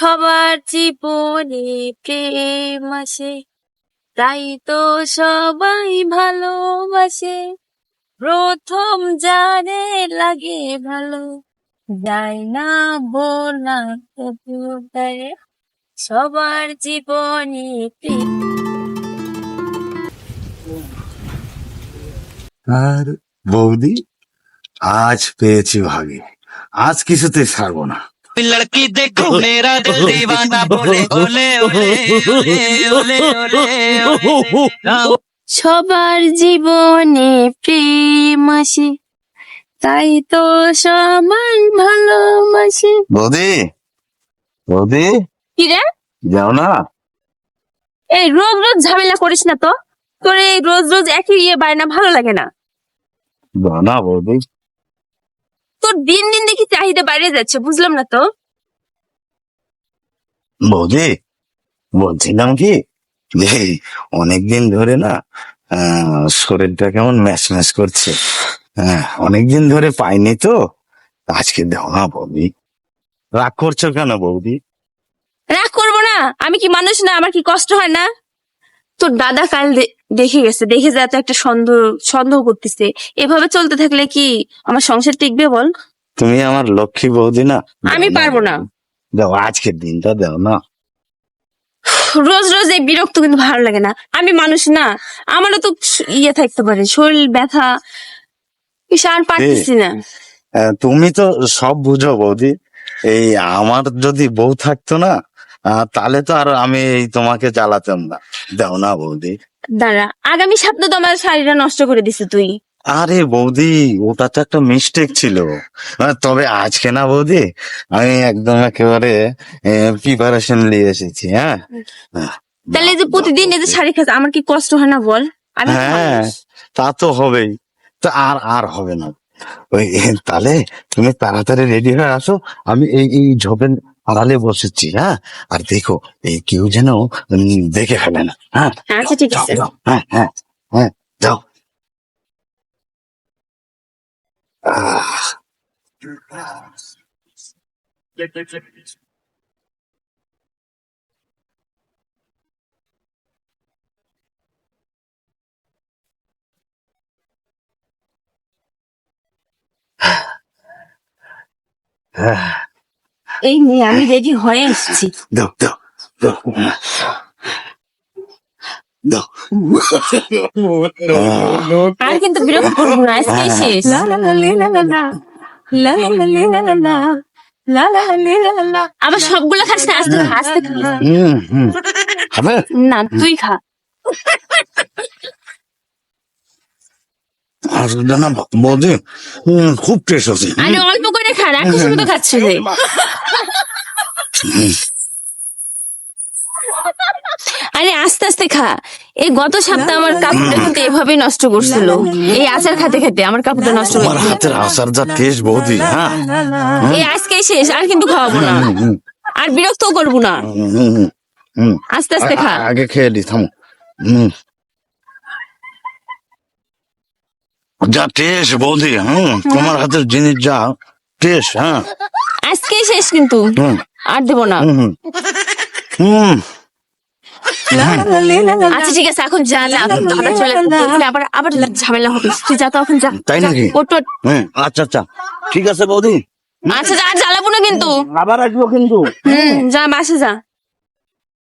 সবার জীবনে প্রেম আসে, তাই তো সবাই ভালোবাসে। প্রথম জানে লাগে ভালো, যায় না তারে সবার জীবনে আর বৌদি, আজ পেয়েছি ভাগে, আজ কিছুতে ছাড়বো না। लड़की देखो मेरा दिल दीवाना बोले ओले ओले ओले ओले ओले সবার জীবনে প্রেম আসে তাই তো সবাই ভালোবাসে বৌদি বৌদি কি রে যাও না এই রোজ রোজ ঝামেলা করিস না তো তোর এই রোজ রোজ একই ইয়ে বায়না ভালো লাগে না যাও না বৌদি তোর দিন দিন দেখি চাহিদা বাইরে যাচ্ছে বুঝলাম না তো? বৌদি বলছিলাম কি অনেকদিন ধরে না শরীরটা কেমন ম্যাচ ম্যাচ করছে। হ্যাঁ অনেকদিন ধরে পাইনি তো আজকে দাও না বৌদি। রাগ করছ কেন বৌদি? রাগ করব না আমি কি মানুষ না আমার কি কষ্ট হয় না? তোর দাদা কাল দেখে গেছে দেখে যা তো একটা সন্দেহ সন্দেহ করতেছে। এভাবে চলতে থাকলে কি আমার সংসার টিকবে বল? তুমি আমার লক্ষ্মী বৌদি না? আমি পারব না। দাও আজকের দিনটা দাও না। রোজ রোজ এই বিরক্ত কিন্তু ভালো লাগে না। আমি মানুষ না আমারও তো ইয়ে থাকতে পারে শরীর ব্যথা আর পারতেছি না। তুমি তো সব বুঝো বৌদি। এই আমার যদি বউ থাকতো না তাহলে তো আর আমি তোমাকে জ্বালাতাম না। দাও না বৌদি। দাঁড়া আগামী সপ্তাহ তো আমার শাড়িটা নষ্ট করে দিছে তুই। আরে বৌদি ওটা তো একটা মিস্টেক ছিল। তবে আজকে না বৌদি আমি একদম একেবারে প্রিপারেশন নিয়ে এসেছি হ্যাঁ? তাহলে এই যে প্রতিদিন এই যে শাড়ি খাস আমার কি কষ্ট হয় না বল? হ্যাঁ তা তো হবেই। তা আর আর হবে না। ওই তাহলে তুমি তাড়াতাড়ি রেডি হয়ে আসো আমি এই এই ঝোপের আড়ালে বসেছি হ্যাঁ? আর দেখো এই কেউ যেন উম, দেখে ফেলে না হ্যাঁ? আচ্ছা ঠিক যাও, আছে। যাও, হ্যাঁ হ্যাঁ হ্যাঁ যাও। আহ, হ্যাঁ, এই নিয়ে আমি রেডি হয়ে এসেছি দাও দাও দাও দাও আহ, আর কিন্তু বিরক্ত করব না আজকে শেষ আবার সবগুলো খাস না আস্তে খা আস্তে না তুই খা আর না খুব টেস্ট আছে। আরে অল্প করে খা রাক্ষসের মতো খাচ্ছে রে। আরে আস্তে আস্তে খা। এই গত সপ্তাহে আমার কাপড়টা কিন্তু এভাবেই নষ্ট করছিল। এই আচার খেতে খেতে আমার কাপড়টা নষ্ট করছিল হাতের আসার যা টেস্ট বৌদি হ্যাঁ। এই আজকে শেষ আর কিন্তু খাওয়াবো না। আর বিরক্ত করব না। আস্তে আস্তে খা। আগে খেয়ে দি থামো হুম। যা টেস্ট বৌদি হুম তোমার হাতের জিনিস যা টেস্ট হ্যাঁ। আজকে শেষ কিন্তু। আর দেবো না। হুম আচ্ছা ঠিক আছে এখন যা না এখন খাবার চলে আবার আবার ঝামেলা হবে। তুই যা তো এখন যা। তাই নাকি? আচ্ছা আচ্ছা। ঠিক আছে বৌদি। আচ্ছা যা আর জ্বালাবো না কিন্তু। আবার আসব কিন্তু। হুম যা বাসে যা।